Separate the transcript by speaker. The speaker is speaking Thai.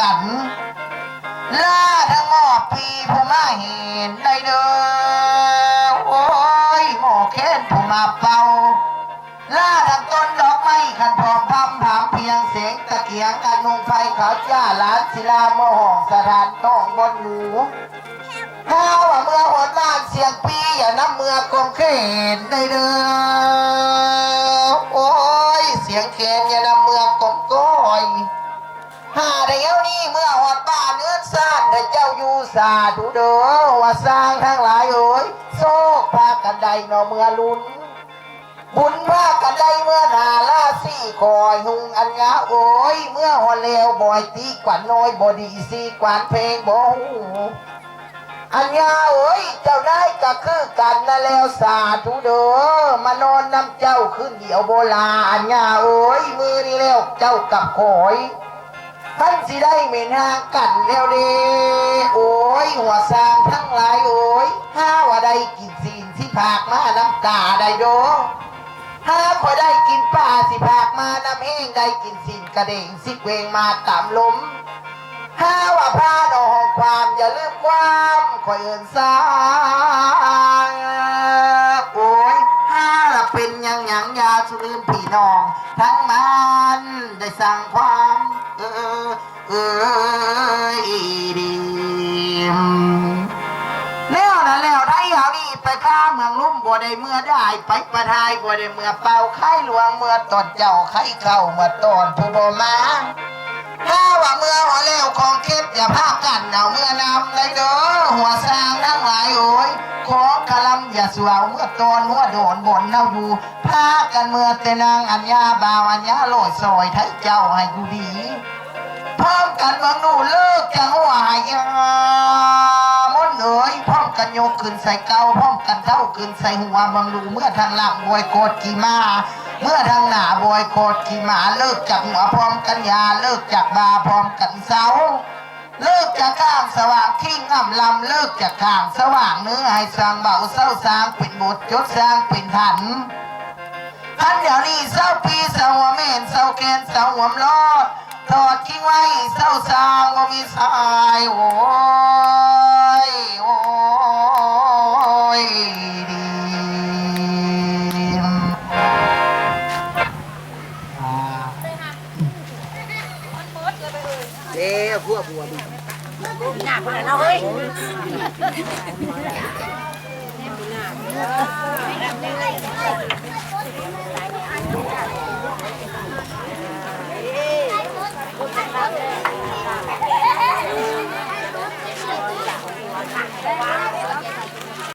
Speaker 1: กันลาทั้งหมอบปีผู้มาเห็นได้เด้อโอ้ยหมอแค้นผู้มาเป่าล่าทั้งต้นดอกไม้ขันพร้อมพำถามเพียงเสียงตะเกียงกันนุงไฟขาวจ้าหลานศิลาโมหองสถานต้องบนหนูข้าว่าเมื่อหดล้านเสียงปีอย่าน้ำเมื่อกลมเขนได้เด้อ หาเดียวนี้เมื่อหอดบ้าเนื้อซ่านให้เจ้าอยู่สาธุเด้อว่าสร้างทั้งหลายเอ้ยโซกพากันใดเนอเมื่อลุ้น บุญพากันได้เมื่อนาลาสี่คอยหุงอัญญาโอ้ย เมื่อหอเลวบ่อยตีกว่าน้อยบ่ดีสีกวานเพลงบ่หูอัญญาโอ้ยเจ้าได้ก็คือกันนะแล้วสาธุเด้อมานอนนำเจ้าขึ้นเดียวโบลาอัญญาโอ้ยมือนี่แล้วเจ้ากับคอย ท่านสิได้เหม็นหางกันแล้วเด้โอ้ยหัวสางทั้งหลายโอ้ยห้าว่าได้กินซีนที่ผากมาน้ำกาได้โดห้าพอได้กินป่าสิผากมาน้ำเองได้กินซีนกระเด้งสิเวงมาตามลมห้าว่าพาดอกความอย่าลืมความคอยเอินสางโอ้ยห้าละเป็นยังหยังยาสุลืมพี่น้อง ทั้งมัน ได้เมื่อได้ไปประทายบัวได้เมื่อเป่าไข่หลวงเมื่อตอนเจ้าไข่เข้าเมื่อตอนผู้บ่มาถ้าว่าเมื่อหัวแล้วของเก็บอย่าพากันเอาเมื่อนำได้เด้อหัวสร้างทั้งหลายโอ้ยขอกะลำอย่าสวาวเมื่อตอนหัวโดนบนเราอยู่พากันเมื่อแต่นางอัญญาบ่าวอัญญาโลดซอยไทยเจ้าให้อยู่ดีพร้อมกันบางหนูเลิกจังหวาย ยกขึ้นใส่เกาพร้อมกันเท่าขึ้นใส่หัวบางหนูเมื่อทางหลังบวยโกดขี่มาเมื่อทางหน้าบวยโกดขี่มาเลิกจากหัวพร้อมกันยาเลิกจากบาพร้อมกันเสาเลิกจากข้างสว่างทิ้งอ่ำลำเลิกจากข้างสว่างเนื้อให้สร้างเบาเศร้าสร้างเป็นบทจดสร้างเป็นผันท่านเดี๋ยวนี้เศร้าปีเศร้าหัวเมนเศร้าแกนเศร้าหัวมลอดทอดทิ้งไว้เศร้าสร้างว่ามีสายโอ้ เด้พวกบัวดี
Speaker 2: หน้าคนละเนาะเฮ้ย